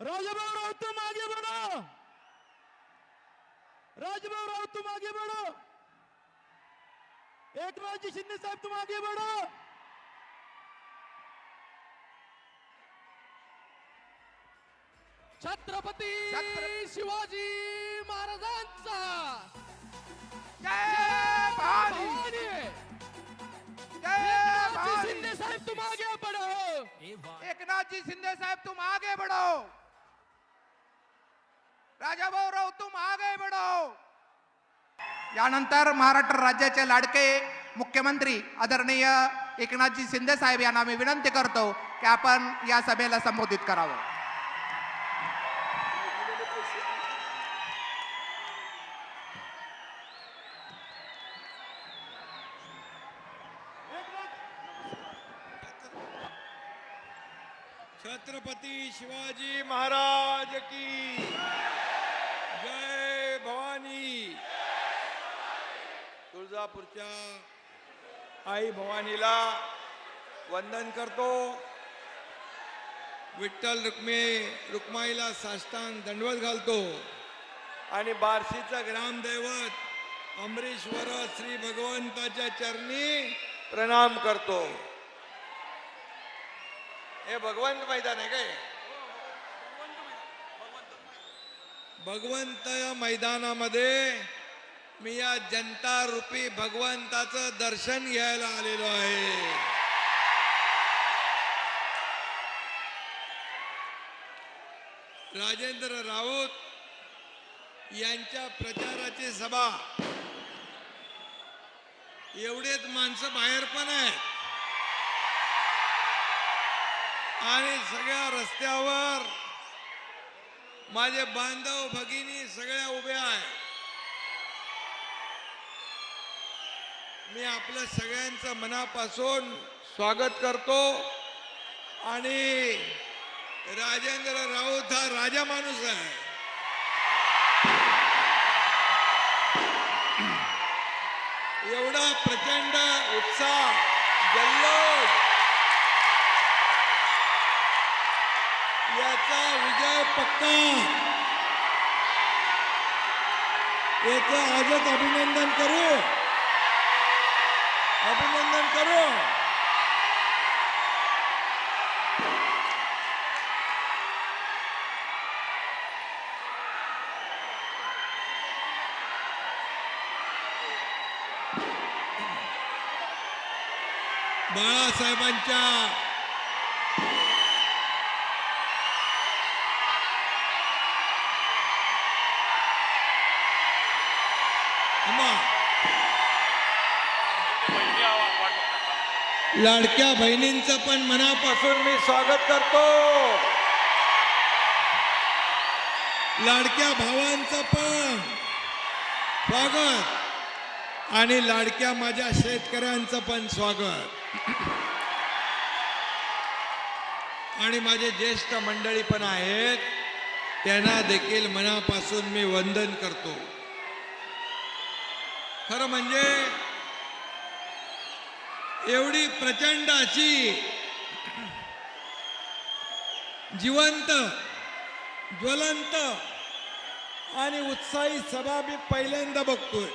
राजभाऊ राउत तुम आगे बढ़ो. राजभाऊ राउत तुम आगे बढ़ो. एकनाथ जी शिंदे साहब तुम आगे बढ़ो. छत्रपती छत्र- शिवाजी महाराजांचा. एकनाथजी शिंदे साहेब तुम आगे बढ़ो. एकनाथ जी शिंदे साहेब तुम आगे बढ़ो राजाभाऊ राव तुम आगे बढ़ो. यानंतर महाराष्ट्र राज्याचे लाडके मुख्यमंत्री आदरणीय एकनाथजी शिंदे साहेब यांना मी विनंती करतो की आपण या सभेला संबोधित करावं. छत्रपती शिवाजी महाराज की जय भवानी तुळजापूरच्या आई भवानीला वंदन करतो. विठ्ठल रुक्मे रुक्माईला साष्टांग दंडवत घालतो. आणि बार्शीचं ग्रामदैवत अमरीश्वर श्री भगवंताच्या चरणी प्रणाम करतो. हे भगवंत मैदान आहे काय? भगवंत या मैदानामध्ये मी या जनता रूपी भगवंताचं दर्शन घ्यायला आलेलो आहे. राजेंद्र राऊत यांच्या प्रचाराची सभा. एवढेच माणसं बाहेर पण आहेत. आणि सगळ्या रस्त्यावर माझे बांधव भगिनी सगळ्या उभ्या आहेत. मी आपल्या सगळ्यांचं मनापासून स्वागत करतो. आणि राजेंद्र राऊत हा राजा माणूस आहे. एवढा प्रचंड उत्साह जल्लोष. याचा विजय पक्का. याचं आजच अभिनंदन करू. अभिनंदन करू बाळासाहेबांच्या अम्मा. लाडक्या बहिणींचं पण मनापासून मी स्वागत करतो. लाडक्या भावांचं पण स्वागत. आणि लाडक्या माझ्या शेतकऱ्यांचं पण स्वागत. आणि माझे ज्येष्ठ मंडळी पण आहेत त्यांना देखील मनापासून मी वंदन करतो. खरं म्हणजे एवढी प्रचंड अशी जिवंत ज्वलंत आणि उत्साही सभा मी पहिल्यांदा बघतोय.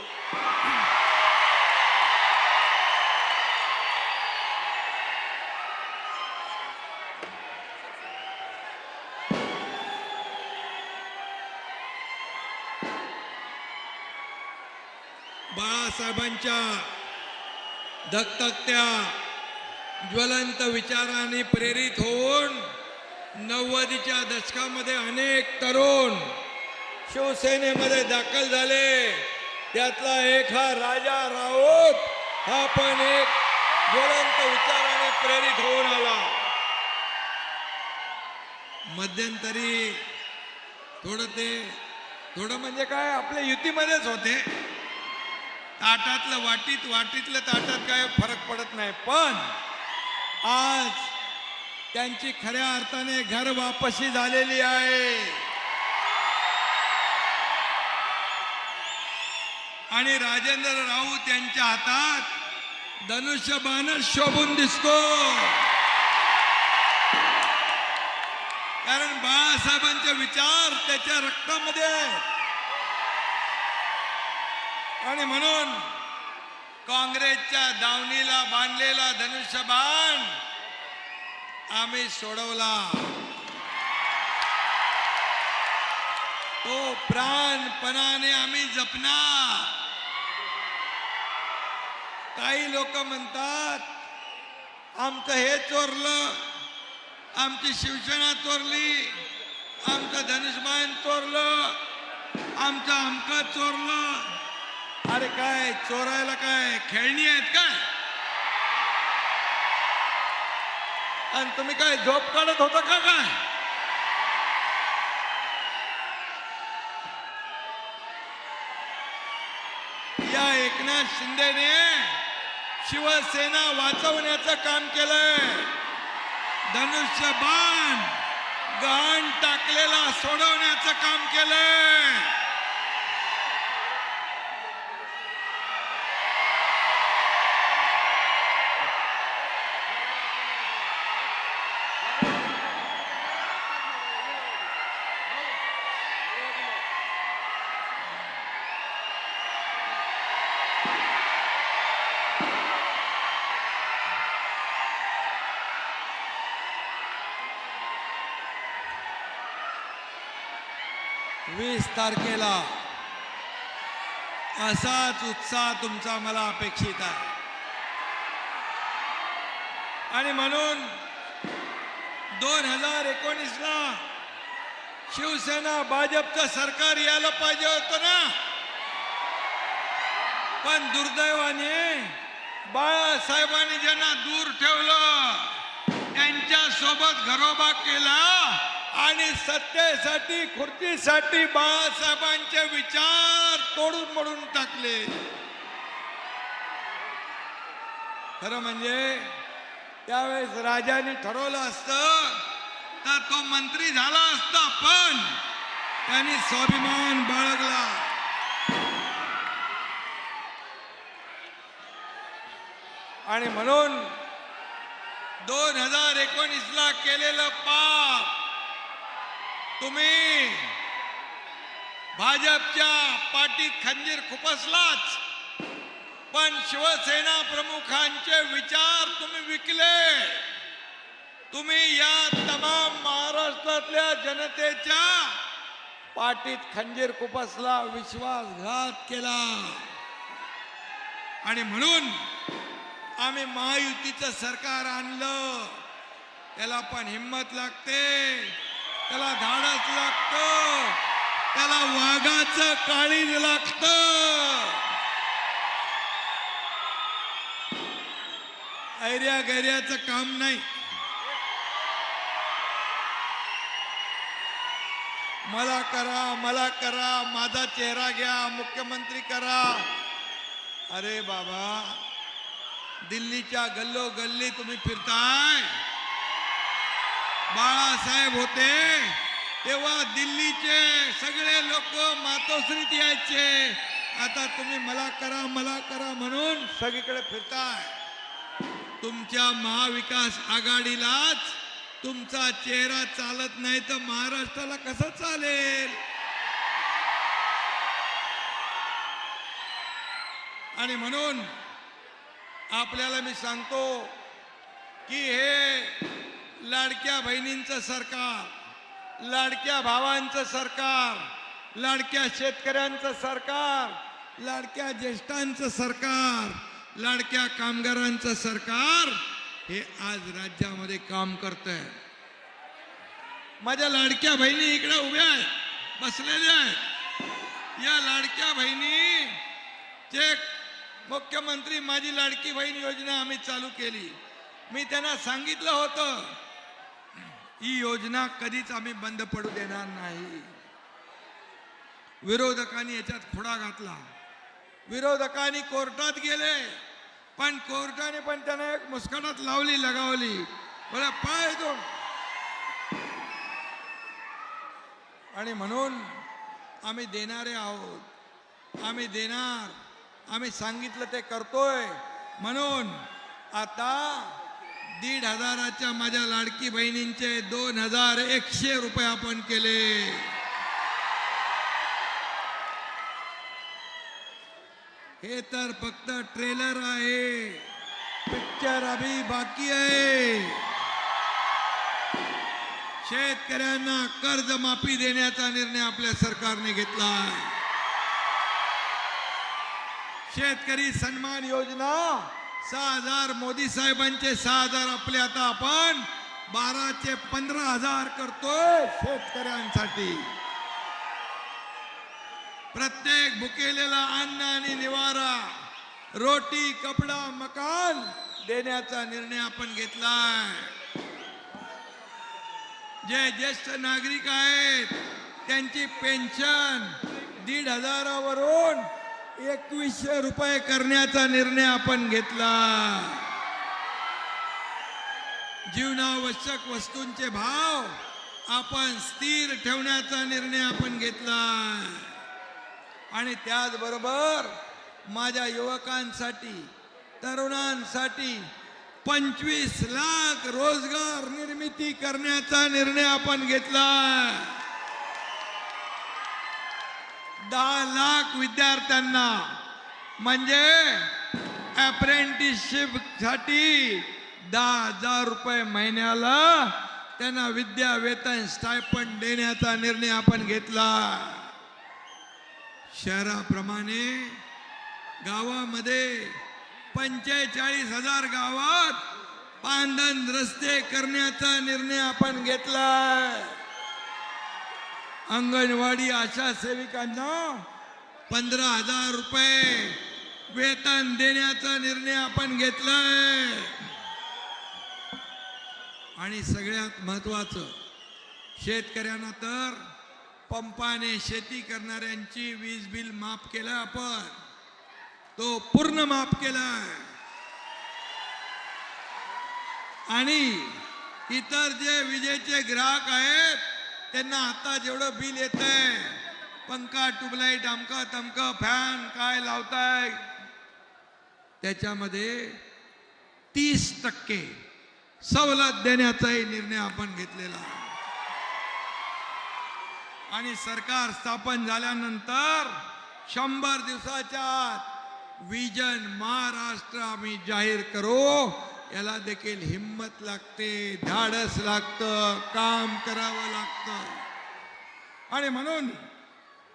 बाळासाहेबांच्या धकधकत्या ज्वलंत विचाराने प्रेरित होऊन नव्वदीच्या दशकामध्ये अनेक तरुण शिवसेनेमध्ये दाखल झाले. त्यातला एक हा राजा राऊत. हा पण एक ज्वलंत विचाराने प्रेरित होऊन आला. मध्यंतरी थोडं ते थोडं म्हणजे काय आपल्या युतीमध्येच होते. ताटातलं वाटीत वाटीतलं ताटात काय फरक पडत नाही. पण आज त्यांची खऱ्या अर्थाने घर वापसी झालेली आहे. आणि राजेंद्र राऊत यांच्या हातात धनुष्यबाणच शोभून दिसतो. कारण बाळासाहेबांचे विचार त्याच्या रक्तामध्ये आणि म्हणून काँग्रेसच्या दावणीला बांधलेला धनुष्यबाण आम्ही सोडवला. तो प्राणपणाने आम्ही जपणार. काही लोक म्हणतात आमचं हे चोरलं आमची शिवसेना चोरली आमचं धनुष्यबाण चोरलं आमचं अमक चोरलं. अरे काय चोरायला काय खेळणी आहेत काय? आणि तुम्ही काय झोप काढत होता का काय? या एकनाथ शिंदेने शिवसेना वाचवण्याचं काम केलंय. धनुष्यबाण गहाण टाकलेला सोडवण्याचं काम केलंय. तारखेला असाच उत्साह तुमचा मला अपेक्षित आहे. आणि म्हणून दोन हजार एकोणीसला शिवसेना भाजपचं सरकार यायला पाहिजे होतं ना? पण दुर्दैवाने बाळासाहेबांनी ज्यांना दूर ठेवलं त्यांच्यासोबत घरोबा केला आणि सत्तेसाठी खुर्चीसाठी बाळासाहेबांचे विचार तोडून मोडून टाकले. खरं म्हणजे त्यावेळेस राजाने ठरवलं असतं तर तो मंत्री झाला असता पण त्यांनी स्वाभिमान बाळगला. आणि म्हणून दोन हजार एकोणीसला केलेलं पाप तुम्ही भाजपच्या पाठीत खंजीर खुपसलाच पण शिवसेना प्रमुखांचे विचार तुम्ही विकले. तुम्ही या तमाम महाराष्ट्रातल्या जनतेच्या पाठीत खंजीर खुपसला विश्वासघात केला. आणि म्हणून आम्ही महायुतीचं सरकार आणलं. त्याला पण हिंमत लागते. त्याला धाडस लागत. त्याला वाघाचं काळीज लागत. ऐर्या गैर्याचं काम नाही. मला करा मला करा माझा चेहरा घ्या मुख्यमंत्री करा. अरे बाबा दिल्लीच्या गल्लो गल्ली तुम्ही फिरताय? बाळासाहेब होते तेव्हा दिल्लीचे सगळे लोक मातोश्रीत यायचे. आता तुम्ही मला करा मला करा म्हणून सगळीकडे फिरताय. तुमच्या महाविकास आघाडीलाच तुमचा चेहरा चालत नाही तर महाराष्ट्राला कसं चालेल? आणि म्हणून आपल्याला मी सांगतो की हे लाडक्या बहिणींचं सरकार लाडक्या भावांचं सरकार लाडक्या शेतकऱ्यांचं सरकार लाडक्या ज्येष्ठांचं सरकार लाडक्या कामगारांचं सरकार हे आज राज्यामध्ये काम करत आहे माझ्या लाडक्या बहिणी इकडे उभ्या आहेत बसलेल्या आहेत. या लाडक्या बहिणी जे मुख्यमंत्री माझी लाडकी बहीण योजना आम्ही चालू केली. मी त्यांना सांगितलं होतं ही योजना कधीच आम्ही बंद पडू देणार नाही. विरोधकांनी याच्यात खुडा घातला. विरोधकांनी कोर्टात गेले. पण कोर्टाने पण त्यांना एक मुस्कटात लावली लगावली. बरं पाय तो आणि म्हणून आम्ही देणारे आहोत. आम्ही देणार. आम्ही सांगितलं ते करतोय. म्हणून आता दीड हजाराच्या माझ्या लाडकी बहिणींचे दोन हजार एकशे रुपये आपण केले. हे तर फक्त ट्रेलर आहे. पिक्चर अभी बाकी आहे. शेतकऱ्यांना कर्ज माफी देण्याचा निर्णय आपल्या सरकारने घेतला शेतकरी सन्मान योजना सहा हजार मोदी साहेबांचे सहा हजार आपले आता आपण बाराचे पंधरा हजार करतोय शेतकऱ्यांसाठी. प्रत्येक भुकेलेला अन्न आणि निवारा रोटी कपडा मकान देण्याचा निर्णय आपण घेतलाय. जे ज्येष्ठ नागरिक आहेत त्यांची पेन्शन दीड हजारावरून एकवीसशे रुपये करण्याचा निर्णय आपण घेतला. जीवनावश्यक वस्तूंचे भाव आपण स्थिर ठेवण्याचा निर्णय आपण घेतला. आणि त्याचबरोबर माझ्या युवकांसाठी तरुणांसाठी पंचवीस लाख रोजगार निर्मिती करण्याचा निर्णय आपण घेतला. दहा लाख विद्यार्थ्यांना. म्हणजे अप्रेंटिसशिपसाठी दहा हजार रुपये महिन्याला त्यांना विद्या वेतन स्टायपंड देण्याचा निर्णय आपण घेतला. शहराप्रमाणे गावामध्ये पंचेचाळीस हजार गावात पांधन रस्ते करण्याचा निर्णय आपण घेतला अंगणवाडी आशा सेविकांना पंधरा हजार रुपये वेतन देण्याचा निर्णय आपण घेतलाय. आणि सगळ्यात महत्वाचं शेतकऱ्यांना तर पंपाने शेती करणाऱ्यांची वीज बिल माफ केलं आपण. तो पूर्ण माफ केलाय. आणि इतर जे विजेचे ग्राहक आहेत त्यांना आता जेवढं बिल येत आहे पंखा ट्यूबलाईट अमका तमका फॅन काय लावताय त्याच्यामध्ये तीस टक्के सवलत देण्याचाही निर्णय आपण घेतलेला आणि सरकार स्थापन झाल्यानंतर शंभर दिवसाच्या आत विजन महाराष्ट्र आम्ही जाहीर करू. याला देखील हिंमत लागते धाडस लागतं काम करावं लागतं. आणि म्हणून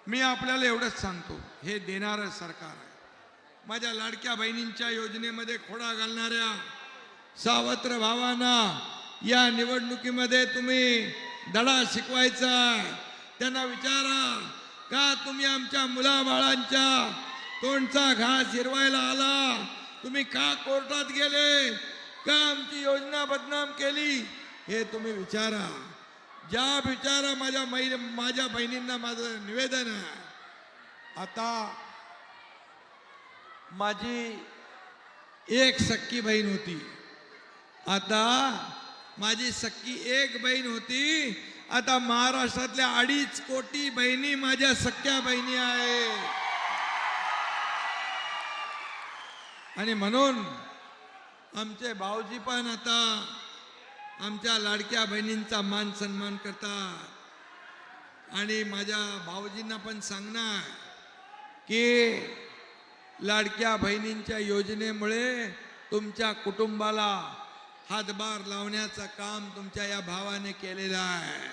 मी आपल्याला एवढंच सांगतो हे देणारं सरकार आहे. माझ्या लाडक्या बहिणींच्या योजनेमध्ये खोडा घालणाऱ्या सावत्र भावांना या निवडणुकीमध्ये तुम्ही धडा शिकवायचा त्यांना विचारा का तुम्ही आमच्या मुलाबाळांच्या तोंडचा घास हिरवायला आला? तुम्ही का कोर्टात गेले? का आमची योजना बदनाम केली हे तुम्ही विचारा. ज्या विचारा माझ्या मै माझ्या बहिणींना माझं निवेदन आहे आता माझी एक सक्की बहीण होती. आता माझी सक्की एक बहीण होती. आता महाराष्ट्रातल्या अडीच कोटी बहिणी माझ्या सख्या बहिणी आहे आणि म्हणून आमचे भाऊजी पण आता आमच्या लाडक्या बहिणींचा मान सन्मान करतात. आणि माझ्या भाऊजींना पण सांगणार की लाडक्या बहिणींच्या योजनेमुळे तुमच्या कुटुंबाला हातभार लावण्याचं काम तुमच्या या भावाने केलेलं आहे.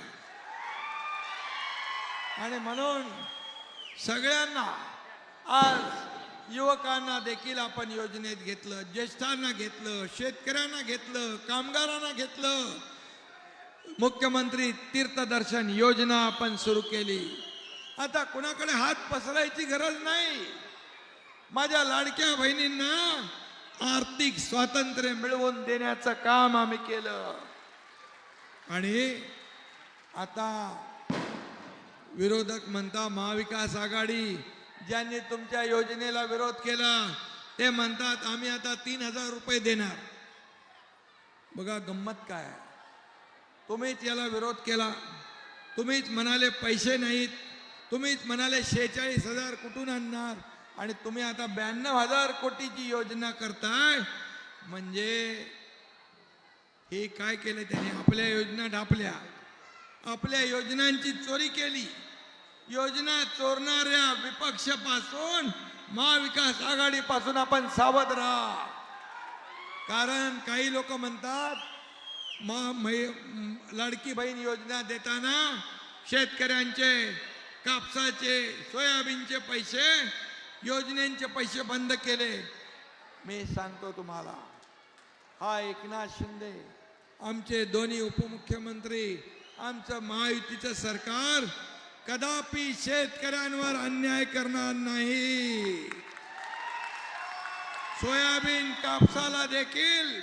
आणि म्हणून सगळ्यांना आज युवकांना देखील आपण योजनेत घेतलं ज्येष्ठांना घेतलं शेतकऱ्यांना घेतलं कामगारांना घेतलं. मुख्यमंत्री तीर्थदर्शन योजना आपण सुरू केली. आता कुणाकडे हात पसरायची गरज नाही. माझ्या लाडक्या बहिणींना आर्थिक स्वातंत्र्य मिळवून देण्याचं काम आम्ही केलं. आणि आता विरोधक म्हणता महाविकास आघाडी ज्यांनी तुमच्या योजनेला विरोध केला ते म्हणतात आम्ही आता तीन हजार रुपये देणार. बघा गंमत काय तुम्हीच याला विरोध केला. तुम्हीच म्हणाले पैसे नाहीत. तुम्हीच म्हणाले शेहेचाळीस हजार कुठून आणणार? आणि तुम्ही आता ब्याण्णव हजार कोटीची योजना करताय? म्हणजे हे काय केलं त्याने? आपल्या योजना ढापल्या. आपल्या योजनांची चोरी केली. योजना चोरणाऱ्या विपक्षापासून महाविकास आघाडीपासून आपण सावध राहा. कारण काही लोक म्हणतात लाडकी बहीण योजना देताना शेतकऱ्यांचे कापसाचे सोयाबीनचे पैसे योजनेचे पैसे बंद केले. मी सांगतो तुम्हाला हा एकनाथ शिंदे आमचे दोन्ही उपमुख्यमंत्री आमचं महायुतीचं सरकार कदापि शेतकऱ्यांवर अन्याय करणार नाही. सोयाबीन कापसाला देखील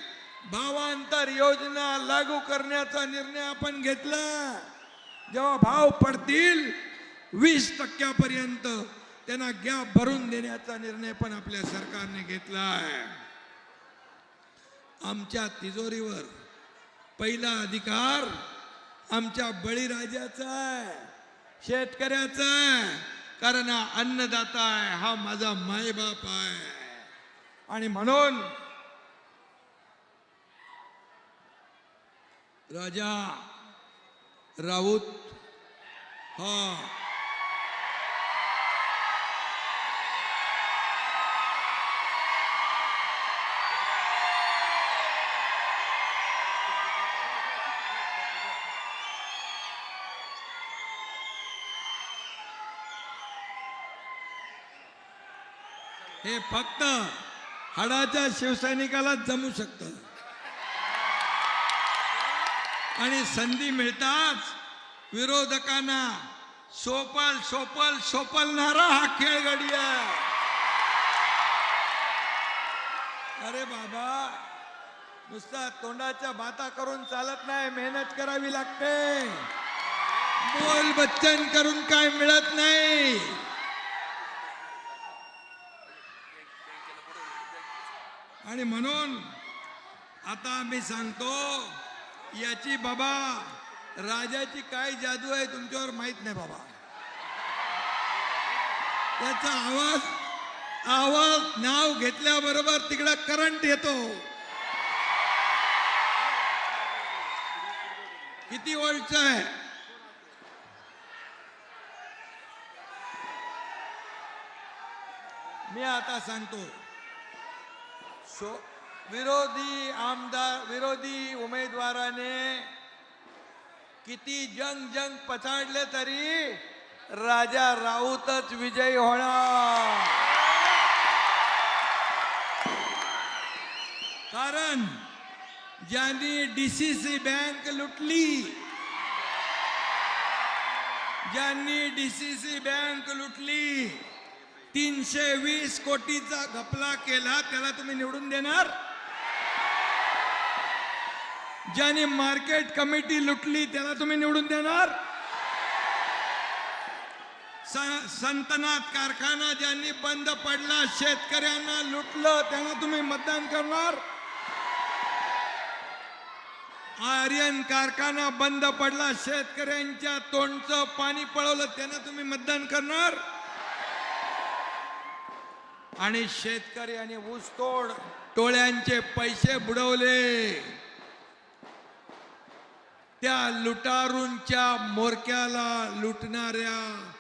भावांतर योजना लागू करण्याचा निर्णय आपण घेतला. जेव्हा भाव पडतील वीस टक्क्यापर्यंत त्यांना गॅप भरून देण्याचा निर्णय पण आपल्या सरकारने घेतला आहे आमच्या तिजोरीवर पहिला अधिकार आमच्या बळीराजाचा आहे. शेतकऱ्याचा कारण अन्नदाता आहे हा माझा मायबाप आहे. आणि म्हणून राजा राऊत हा हे फक्त हाडाच्या शिवसैनिकाला जमू शकत. आणि संधी मिळताच विरोधकांना सोपल सोपल सोपलणारा हा खेळगडी आहे. अरे बाबा नुसता तोंडाच्या बाता करून चालत नाही मेहनत करावी लागते. बोल बच्चन करून काय मिळत नाही. आणि म्हणून आता मी सांगतो याची बाबा राजाची काय जादू आहे तुमच्यावर माहीत नाही बाबा. त्याचा आवाज आवाज नाव घेतल्याबरोबर तिकडं करंट येतो. किती वोल्टचा आहे? मी आता सांगतो. सो विरोधी आमदार विरोधी उमेदवाराने किती जंग जंग पछाडले तरी राजा राऊतच विजयी होणार. कारण ज्यांनी डीसीसी बँक लुटली ज्यांनी डीसीसी बँक लुटली तीनशे वीस कोटीचा घपला केला त्याला तुम्ही निवडून देणार? ज्याने मार्केट कमिटी लुटली त्याला तुम्ही निवडून देणार? स- संतनात कारखाना ज्यांनी बंद पडला शेतकऱ्यांना लुटलं त्यांना तुम्ही मतदान करणार? आर्यन कारखाना बंद पडला शेतकऱ्यांच्या तोंडचं पाणी पळवलं त्यांना तुम्ही मतदान करणार? आणि शेतकरी आणि ऊसतोड टोळ्यांचे पैसे बुडवले. त्या लुटारूंच्या मोरक्याला लुटणाऱ्या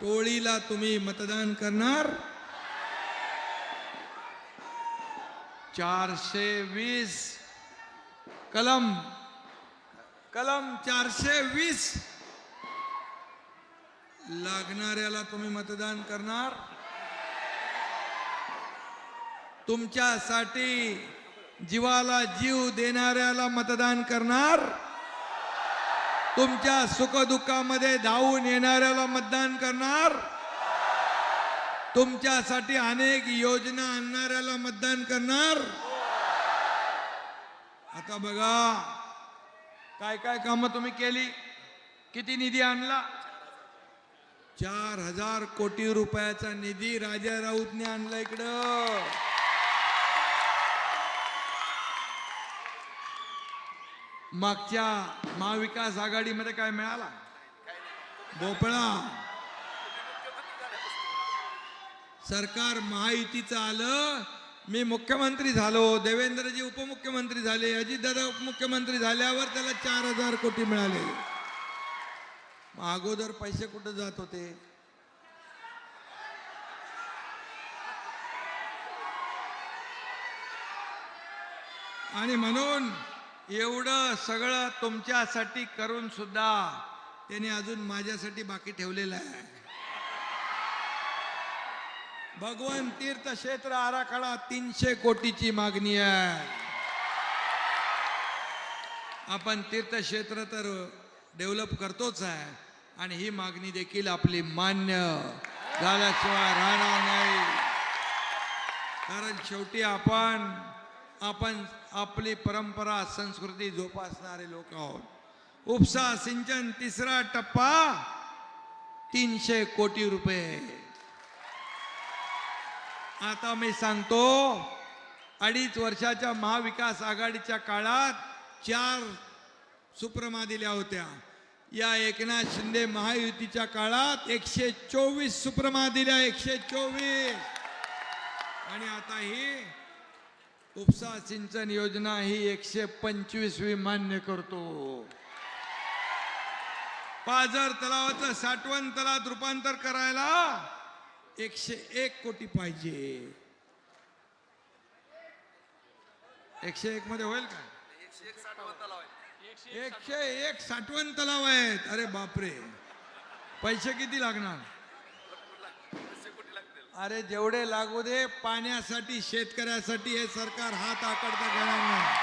टोळीला तुम्ही मतदान करणार? चारशे वीस कलम. कलम चारशे वीस लागणाऱ्याला तुम्ही मतदान करणार? तुमच्यासाठी जीवाला जीव देणाऱ्याला मतदान करणार. तुमच्या सुखदुःखामध्ये धावून येणाऱ्याला मतदान करणार. तुमच्यासाठी अनेक योजना आणणाऱ्याला मतदान करणार. आता बघा काय काय कामं तुम्ही केली? किती निधी आणला? चार हजार कोटी रुपयाचा निधी राजा राऊतने आणला इकडं. मागच्या महाविकास आघाडीमध्ये काय मिळाला? भोपळा सरकार महायुतीचं आलं मी मुख्यमंत्री झालो देवेंद्रजी उपमुख्यमंत्री झाले अजितदादा उपमुख्यमंत्री झाल्यावर त्याला चार हजार कोटी मिळाले. मग अगोदर पैसे कुठं जात होते? आणि म्हणून एवढं सगळं तुमच्यासाठी करून सुद्धा त्याने अजून माझ्यासाठी बाकी ठेवलेलं आहे. भगवान तीर्थ क्षेत्र आराखडा तीनशे कोटीची मागणी आहे. आपण तीर्थक्षेत्र तर डेव्हलप करतोच आहे आणि ही मागणी देखील आपली मान्य झाल्याशिवाय राहणार नाही. कारण शेवटी आपण आपण आपली परंपरा संस्कृती जोपासणारे लोक आहोत. उपसा सिंचन तिसरा टप्पा तीनशे कोटी रुपये. आता मी सांगतो अडीच वर्षाच्या महाविकास आघाडीच्या काळात चार सुप्रमा दिल्या होत्या. या एकनाथ शिंदे महायुतीच्या काळात एकशे चोवीस सुप्रमा दिल्या एकशे चोवीस. आणि आता ही उपसा सिंचन योजना ही एकशे पंचवीसवी मान्य करतो. पाझर तलावाचं साठवण तलावात रूपांतर करायला एकशे एक कोटी पाहिजे. एकशे एक मध्ये होईल का? एकशे एक साठवण तलाव आहेत. अरे बापरे. पैसे किती लागणार? अरे जेवढे लागू दे पाण्यासाठी शेतकऱ्यासाठी हे सरकार हात आकडता घेणार नाही.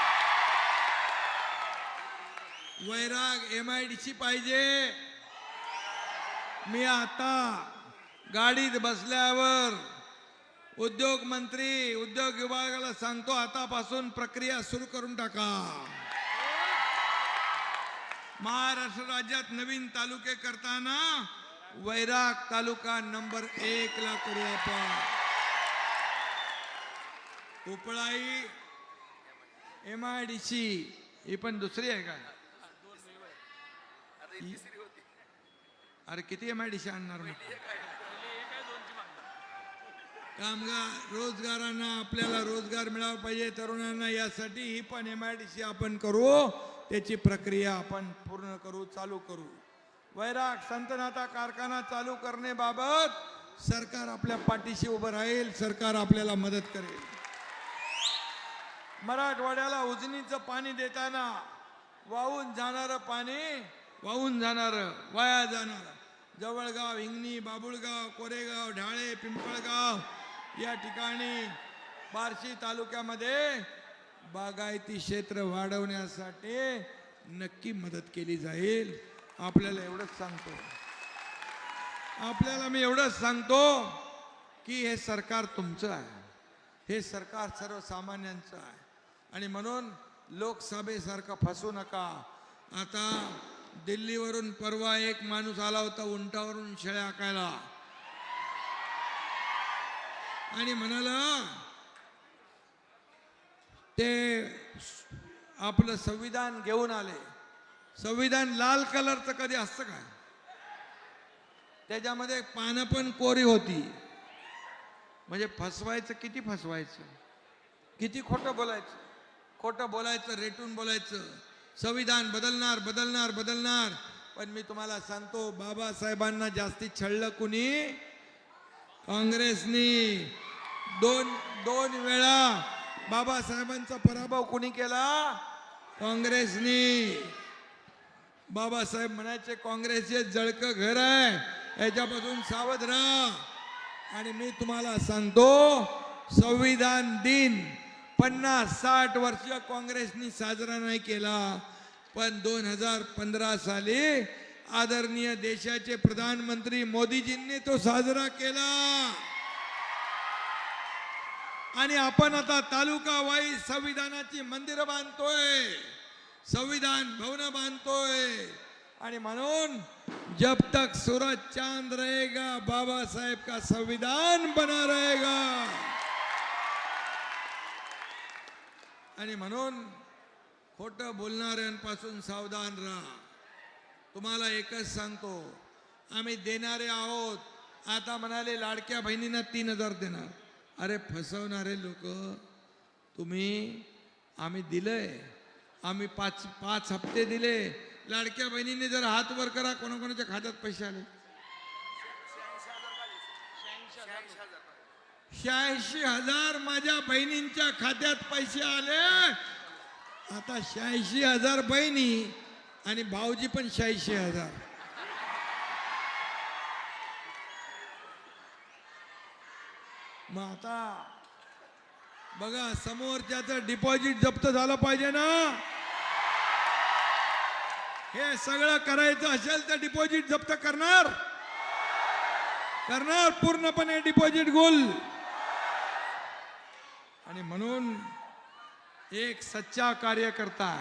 वैराग एम आय डी सी पाहिजे. मी आता गाडीत बसल्यावर उद्योग मंत्री उद्योग विभागाला सांगतो आतापासून प्रक्रिया सुरू करून टाका. महाराष्ट्र राज्यात नवीन तालुके करताना वैराग तालुका नंबर एक ला करू आपण. Upalai M I D C ही पण दुसरी आहे का? अरे किती एम आय डी सी आणणार मग? कामगार रोजगारांना आपल्याला रोजगार मिळाला पाहिजे तरुणांना यासाठी ही पण एम आय डी सी आपण करू. त्याची प्रक्रिया आपण पूर्ण करू चालू करू. वैराग संतनाथा कारखाना चालू करण्याबाबत सरकार आपल्या पाठीशी उभं राहील सरकार आपल्याला मदत करेल. मराठवाड्याला उजनीचं पाणी देताना वाहून जाणारं पाणी वाहून जाणारं वाया जाणारं. जवळगाव हिंगणी बाबुळगाव कोरेगाव ढाळे पिंपळगाव या ठिकाणी बार्शी तालुक्यामध्ये बागायती क्षेत्र वाढवण्यासाठी नक्की मदत केली जाईल. आपल्याला एवढंच सांगतो. आपल्याला मी एवढंच सांगतो की हे सरकार तुमचं आहे. हे सरकार सर्वसामान्यांचं आहे. आणि म्हणून लोकसभेसारखं फसू नका. आता दिल्लीवरून परवा एक माणूस आला होता उंटावरून शेळ्या आकायला. आणि म्हणाला ते आपलं संविधान घेऊन आले. संविधान लाल कलरचं कधी असतं काय? त्याच्यामध्ये पानं पण कोरी होती. म्हणजे फसवायचं किती फसवायचं? किती खोटं बोलायचं? खोटं बोलायचं रेटून बोलायचं. संविधान बदलणार बदलणार बदलणार. पण मी तुम्हाला सांगतो बाबासाहेबांना जास्ती छळलं कुणी? काँग्रेसनी. दोन दोन वेळा बाबासाहेबांचा पराभव कुणी केला? काँग्रेसनी. बाबासाहेब म्हणायचे काँग्रेसचे जळकं घर आहे. याच्यापासून सावध राहा. आणि मी तुम्हाला सांगतो संविधान दिन पन्नास साठ वर्ष काँग्रेसनी साजरा नाही केला पण दोन हजार पंधरा साली आदरणीय देशाचे प्रधानमंत्री मोदीजींनी तो साजरा केला. आणि आपण आता तालुका वाईज संविधानाची मंदिरं बांधतोय. संविधान भवन बांधतोय. आणि म्हणून जब तक सूरज चांद रहेगा बाबा साहेब का संविधान बना रहेगा. आणि म्हणून खोट बोलणाऱ्यांपासून सावधान राहा. तुम्हाला एकच सांगतो आम्ही देणारे आहोत. आता म्हणाले लाडक्या बहिणींना तीन हजार देणार. अरे फसवणारे लोक तुम्ही आम्ही दिलंय. आम्ही पाच पाच हप्ते दिले. लाडक्या बहिणीने जर हात वर करा कोणाकोणाच्या खात्यात पैसे आले? शहाऐंशी हजार माझ्या बहिणींच्या खात्यात पैसे आले. आता शहाऐंशी हजार बहिणी आणि भाऊजी पण शहाऐंशी हजार. मग आता बघा समोरच्याचं डिपॉझिट जप्त झालं पाहिजे ना? हे सगळं करायचं असेल तर डिपॉझिट जप्त करणार? करणार पूर्णपणे डिपॉझिट गोल. आणि म्हणून एक सच्चा कार्यकर्ता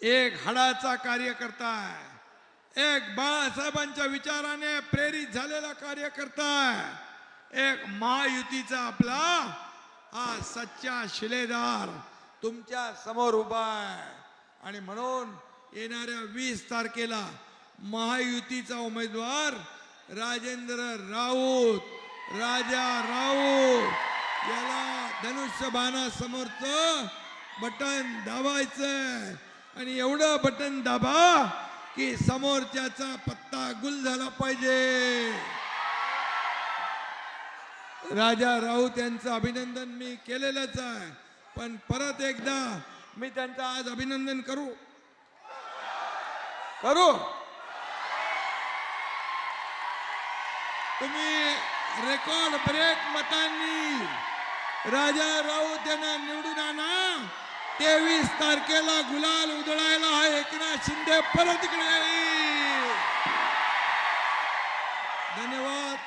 एक हाडाचा कार्यकर्ता एक बाळासाहेबांच्या विचाराने प्रेरित झालेला कार्यकर्ता एक महायुतीचा आपला हा सच्चा शिलेदार. तुमच्यासमोर उभा आहे. आणि म्हणून येणाऱ्या वीस तारखेला महायुतीचा उमेदवार राजेंद्र राऊत राजा राऊत याला धनुष्यबाणा समोरचं बटन दाबायचं आणि एवढं बटन दाबा की समोरच्याचा पत्ता गुल झाला पाहिजे. राजा राऊत यांचं अभिनंदन मी केलेलंच आहे. पण परत एकदा मी त्यांचं आज अभिनंदन करू. करू. तुम्ही रेकॉर्ड ब्रेक मतांनी राजा राऊत यांना निवडून आणा. तेवीस तारखेला गुलाल उधळायला हा एकनाथ शिंदे परत इकडे येईल. धन्यवाद.